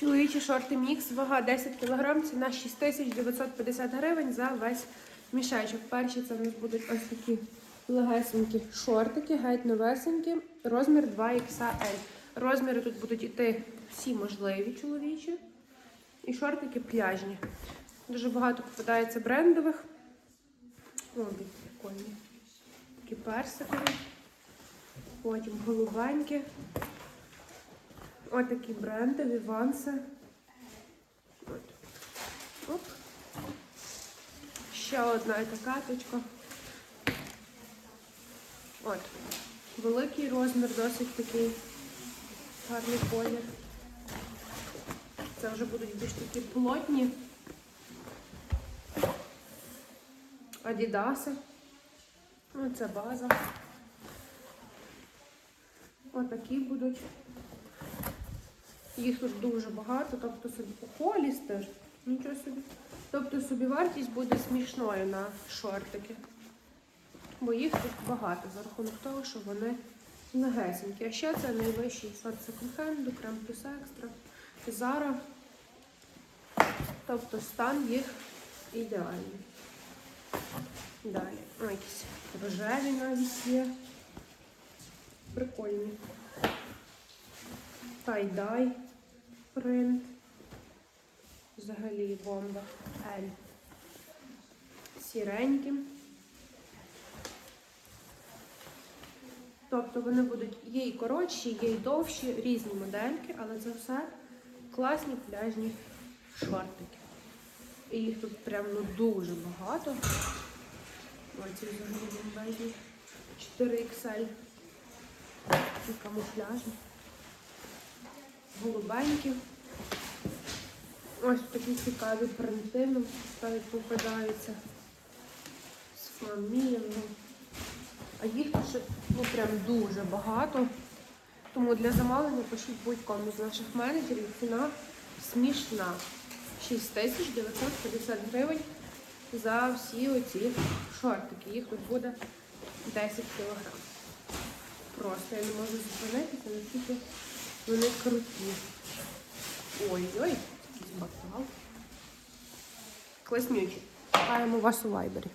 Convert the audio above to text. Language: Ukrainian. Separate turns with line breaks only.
Чоловічі шорти мікс, вага 10 кг, ціна 6950 гривень за весь мішечок. Перші це в нас будуть ось такі легесенькі шортики, геть новесенькі, розмір 2XL. Розміри тут будуть іти всі можливі чоловічі. І шортики пляжні. Дуже багато попадається брендових. О, прикольні. Такі персикові. Потім голубенькі. Ось такі брендові, ванси. От. Оп. Ще одна така точка. От. Великий розмір, досить такий гарний колір. Це вже будуть більш такі плотні. Адідаси. Ну, це база. Отакі будуть. Їх тут дуже багато, тобто собі холіс теж. Нічого собі. Тобто собівартість буде смішною на шортики. Бо їх тут багато за рахунок того, що вони легесенькі. А ще це найвищий сорт секонд-хенду, крем плюс екстра, Зара. Тобто стан їх ідеальний. Далі. О, якісь рожеві навіть є. Прикольні. Тай-дай принт. Взагалі бомба. Ель. Сіренькі. Тобто вони будуть є і коротші, є і довші, різні модельки, але це все класні пляжні шортики. І їх тут прям ну, дуже багато. Ось ці взагалі бомбезні. 4XL. Такі камуфляжні. Голубенькі. Ось такі цікаві принти нам навіть попадаються з фламінгом. А їх ще ну, прям дуже багато. Тому для замовлення пишіть будь-кому з наших менеджерів. Ціна смішна. 6950 гривень за всі оці шортики. Їх тут буде 10 кг. Просто я не можу зупинитися, наскільки вони круті. Ой-ой, бокал. Класнючі. Чекаємо вас у вайбері.